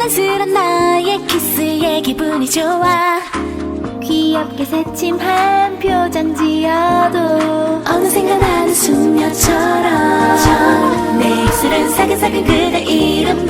장난스런 나의 키스에 기분이 좋아. 귀엽게 새침 한 표정 지어도 어느샌가 나는 숙녀처럼. 내 입술은 사근사근 그대 이름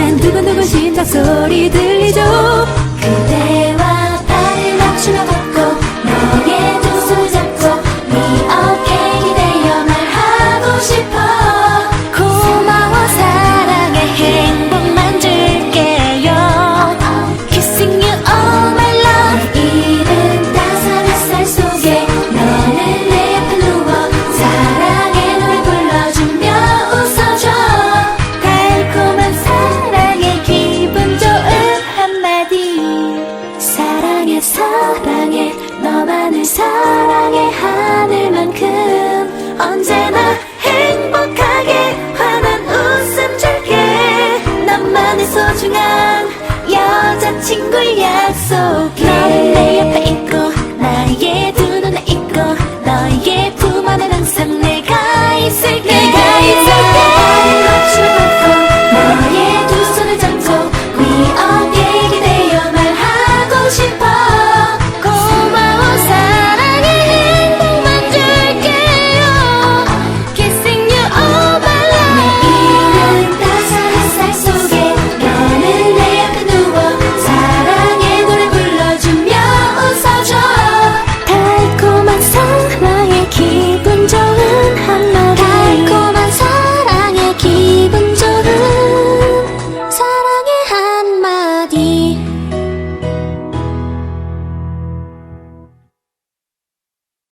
밤엔 두근두근 심장 소리 들리죠? 사랑해. 너만을 사랑해. 하늘만큼 언제나 행복하게 환한 웃음 줄게. 나만의 소중한 여자친구 약속해. 넌내 옆에 있고 나의